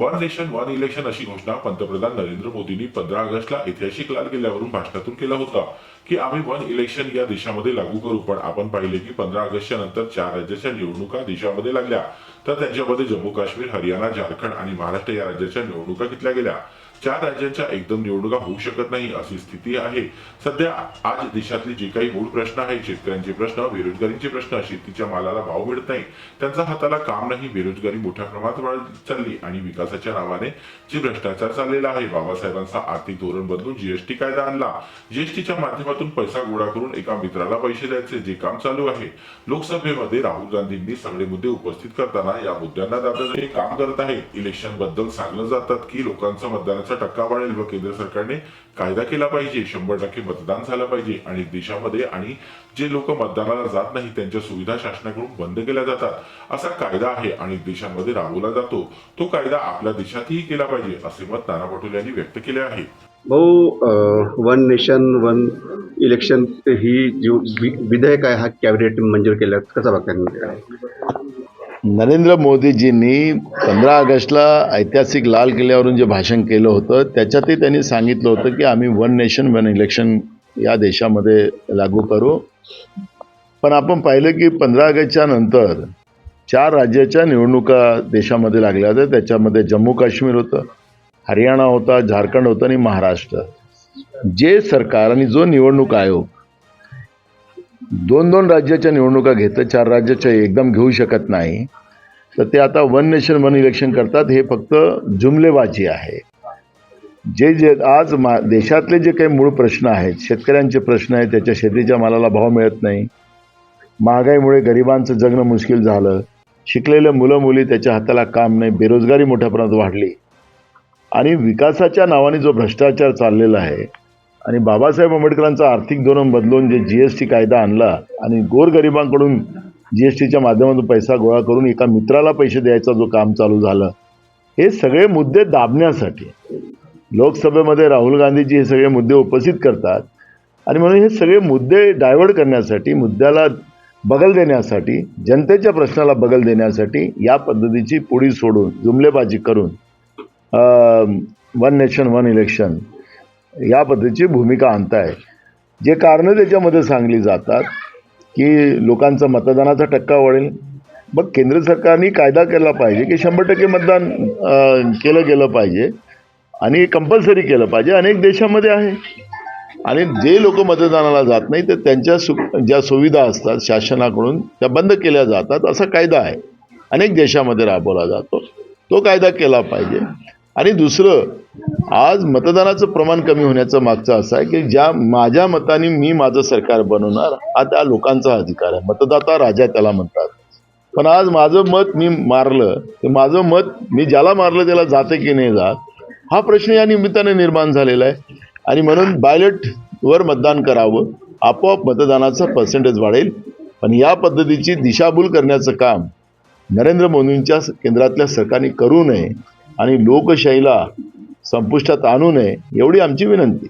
One nation one election अशी घोषणा पंतप्रधान नरेंद्र मोदींनी पंधरा ऑगस्टला ऐतिहासिक लाल किल्ल्यावरून भाषणातून केला होता. की आम्ही वन इलेक्शन या देशामध्ये लागू करू पण आपण पाहिले की पंधरा ऑगस्टच्या नंतर चार राज्याच्या निवडणुका देशामध्ये लागल्या. तर त्यांच्यामध्ये जम्मू काश्मीर हरियाणा झारखंड आणि महाराष्ट्र या राज्याच्या निवडणुका घेतल्या गेल्या. चार राज्यांच्या एकदम निवडणुका होऊ शकत नाही अशी स्थिती आहे. सध्या आज देशातले जे काही मूळ प्रश्न आहेत शेतकऱ्यांचे प्रश्न बेरोजगारीचे प्रश्न शेतीच्या मालाला भाव मिळत नाही. त्यांचा हाताला काम नाही बेरोजगारी मोठ्या प्रमाणात वाढत चालली आणि विकासाच्या नावाने जे भ्रष्टाचार चाललेला आहे बाबासाहेबांचा आर्थिक धोरण बदलून जीएसटी कायदा आणला. जीएसटीच्या माध्यमातून पैसा गोळा करून एका मित्राला पैसे द्यायचे जे काम चालू आहे. लोकसभेमध्ये राहुल गांधींनी सगळे मुद्दे उपस्थित करताना या मुद्द्यांना दाबण्याचे काम करत आहे इलेक्शनबद्दल सांगलं जातात की लोकांचा मतदानाचा टक्का वाढेल व केंद्र सरकारने कायदा केला पाहिजे. शंभर टक्के मतदान झालं पाहिजे. आणि देशामध्ये आणि जे लोक मतदानाला जात नाही त्यांच्या सुविधा शासनाकडून बंद केल्या जातात. असा कायदा आहे आणि देशांमध्ये राबवला जातो. तो कायदा आपल्या देशातही केला पाहिजे असे मत नाना पटोले यांनी व्यक्त केले आहे. भाऊ वन नेशन वन इलेक्शन ही जो वि- विधेयक आहे हा कॅबिनेट मंजूर केलं कसा बघता नरेंद्र मोदीजींनी पंधरा ऑगस्टला ऐतिहासिक लाल किल्ल्यावरून जे भाषण केलं होतं त्याच्यातही त्यांनी सांगितलं होतं की आम्ही वन नेशन वन इलेक्शन या देशामध्ये लागू करू. पण आपण पाहिलं की पंधरा ऑगस्टच्या नंतर चार राज्याच्या निवडणुका देशामध्ये लागल्या होत्या. त्याच्यामध्ये जम्मू काश्मीर होतं हरियाणा होता झारखंड होतं आणि महाराष्ट्र. जे सरकार आणि जो निवडणूक आयोग दोन दोन राज्याच्या निवडणुका घेतं चार राज्याच्या एकदम घेऊ शकत नाही तर ते आता वन नेशन वन इलेक्शन करतात हे फक्त जुमलेबाजी आहे. जे जे आज मा देशातले जे काही मूळ प्रश्न आहेत शेतकऱ्यांचे प्रश्न आहेत त्याच्या शेतीच्या मालाला भाव मिळत नाही. महागाईमुळे गरिबांचं जगणं मुश्किल झालं. शिकलेलं मुलं मुली त्याच्या हाताला काम नाही बेरोजगारी मोठ्या प्रमाणात वाढली. आणि विकासाच्या नावाने जो भ्रष्टाचार चाललेला आहे आणि बाबासाहेब आंबेडकरांचं आर्थिक धोरण बदलून जे जी एस टी कायदा आणला आणि गोरगरिबांकडून जी एस टीच्या माध्यमातून पैसा गोळा करून एका मित्राला पैसे द्यायचा जो काम चालू झालं हे सगळे मुद्दे दाबण्यासाठी लोकसभेमध्ये राहुल गांधीजी हे सगळे मुद्दे उपस्थित करतात आणि म्हणून हे सगळे मुद्दे डायव्हर्ट करण्यासाठी मुद्द्याला बगल देण्यासाठी जनतेच्या प्रश्नाला बगल देण्यासाठी या पद्धतीची पुढी सोडून जुमलेबाजी करून वन नेशन वन इलेक्शन या पद्धतीची भूमिका आणताय. जे कारणं त्याच्यामध्ये सांगली जातात की लोकांचा मतदानाचा टक्का वाढेल मग केंद्र सरकारने कायदा केला पाहिजे की शंभर टक्के मतदान केलं गेलं पाहिजे. आणि कंपल्सरी केलं पाहिजे. अनेक देशामध्ये आहे. आणि जे लोक मतदानाला जात नाही तर त्यांच्या सु ज्या सुविधा असतात शासनाकडून त्या बंद केल्या जातात असा कायदा आहे. अनेक देशामध्ये राबवला जातो. तो कायदा केला पाहिजे. आणि दुसरं आज मतदानाचं प्रमाण कमी होण्याचं मागचं असं आहे की ज्या माझ्या मताने मी माझं सरकार बनवणार हा त्या लोकांचा अधिकार आहे. मतदाता राजा त्याला म्हणतात. पण आज माझं मत मी मारलं ते माझं मत मी ज्याला मारलं त्याला जाते की नाही जात हा प्रश्न या निमित्ताने निर्माण झालेला आहे. आणि म्हणून बायलेटवर मतदान करावं आपोआप मतदानाचं पर्सेंटेज वाढेल. पण या पद्धतीची दिशाभूल करण्याचं काम नरेंद्र मोदींच्या केंद्रातल्या सरकारने करू नये आणि लोकशाहीला संपुष्टात आणू नये एवढी आमची विनंती.